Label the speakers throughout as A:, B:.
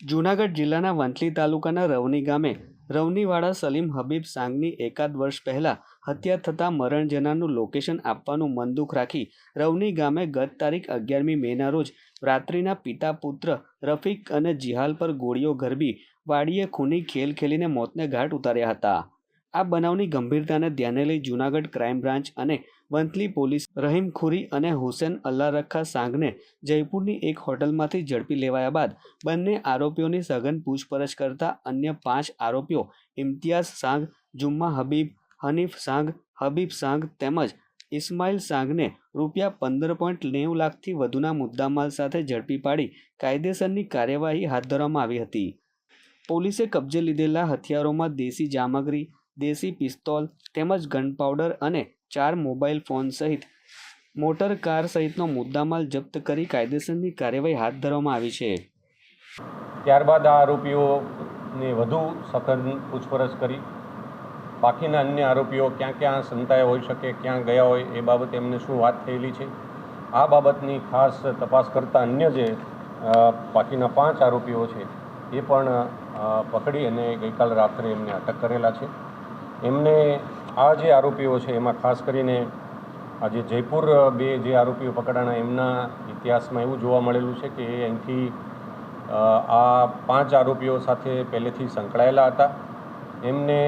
A: જૂનાગઢ જિલ્લાના વંથલી તાલુકાના રવની ગામે રવનીવાળા સલીમ હબીબ સાંગની એકાદ વર્ષ પહેલા હત્યા થતાં મરણ જનારનું લોકેશન આપવાનું મનદુખ રાખી રવની ગામે ગત તારીખ અગિયારમી મેના રોજ રાત્રિના પિતા પુત્ર રફીક અને જિહાલ પર ગોળીઓ ગરબી, વાડીએ ખૂની ખેલ ખેલીને મોતને ઘાટ ઉતાર્યા હતા. આ બનાવની ગંભીરતાને ધ્યાને લઈ જૂનાગઢ ક્રાઇમ બ્રાન્ચ અને વંથલી પોલીસ રહીમ ખુરી અને હુસેન અલ્લા રખા સાંગને જયપુરની એક હોટલમાંથી ઝડપી લેવાયા બાદ બંને આરોપીઓની સઘન પૂછપરછ કરતા અન્ય પાંચ આરોપીઓ ઇમ્તિયાઝ સાંગ, જુમ્મા હબીબ, હનીફ સાંગ, હબીબ સાંગ તેમજ ઇસ્માઇલ સાંગને રૂપિયા પંદર પોઈન્ટ નેવું લાખથી વધુના મુદ્દામાલ સાથે ઝડપી પાડી કાયદેસરની કાર્યવાહી હાથ ધરવામાં આવી હતી. પોલીસે કબજે લીધેલા હથિયારોમાં દેશી જામગરી દેશી પિસ્તોલ, તેમજ ગનપાવડર અને ચાર મોબાઈલ ફોન સહિત મોટર કાર સહિતનો મુદ્દામાલ જપ્ત કરી કાયદેસરની કાર્યવાહી હાથ ધરવામાં આવી છે.
B: ત્યારબાદ આ આરોપીઓને વધુ સઘન પૂછપરછ કરી. બાકીના અન્ય આરોપીઓ ક્યાં ક્યાં સંતાયા હોઈ શકે, ક્યાં ગયા હોય, એ બાબતે એમને શું વાત થયેલી છે? આ બાબતની ખાસ તપાસ કરતા અન્ય જે બાકીના પાંચ આરોપીઓ છે, એ પણ પકડી અને ગઈકાલ રાત્રે એમને અટક કરેલા છે. એમને આ જે આરોપીઓ છે, એમાં ખાસ કરીને આજે જયપુર બે જે આરોપીઓ પકડાણા, એમના ઇતિહાસમાં એવું જોવા મળેલું છે કે એ અહીંથી આ પાંચ આરોપીઓ સાથે પહેલેથી સંકળાયેલા હતા. એમને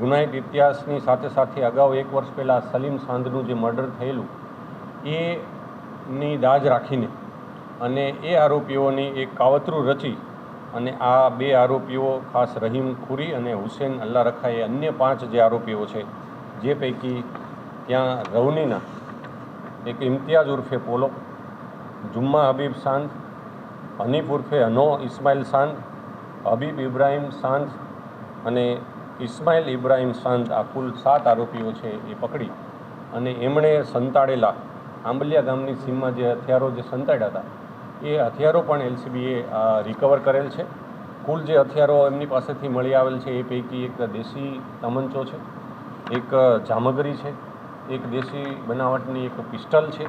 B: ગુનાહિત ઇતિહાસની સાથે સાથે અગાઉ એક વર્ષ પહેલાં સલીમ સાંધનું જે મર્ડર થયેલું, એની દાજ રાખીને અને એ આરોપીઓની એક કાવતરું રચી અને આ બે આરોપીઓ ખાસ રહીમ ખુરી અને હુસેન અલ્લા રખા એ અન્ય પાંચ જે આરોપીઓ છે, જે પૈકી ત્યાં રવનીના, એક ઇમ્તિયાઝ ઉર્ફે પોલો, જુમ્મા હબીબ શાંત હનીફ ઉર્ફે હનો ઇસ્માઇલ શાંત હબીબ ઇબ્રાહિમ શાંત અને ઇસ્માઇલ ઇબ્રાહિમ શાંત આ કુલ સાત આરોપીઓ છે એ પકડી અને એમણે સંતાડેલા આંબલિયા ગામની સીમમાં જે હથિયારો જે સંતાડ્યા હતા એ હથિયારો પણ એલસીબીએ રિકવર કરેલ છે. કુલ જે હથિયારો એમની પાસેથી મળી આવેલ છે, એ પૈકી એક દેશી તમંચો છે, એક જામગરી છે, એક દેશી બનાવટની એક પિસ્ટલ છે.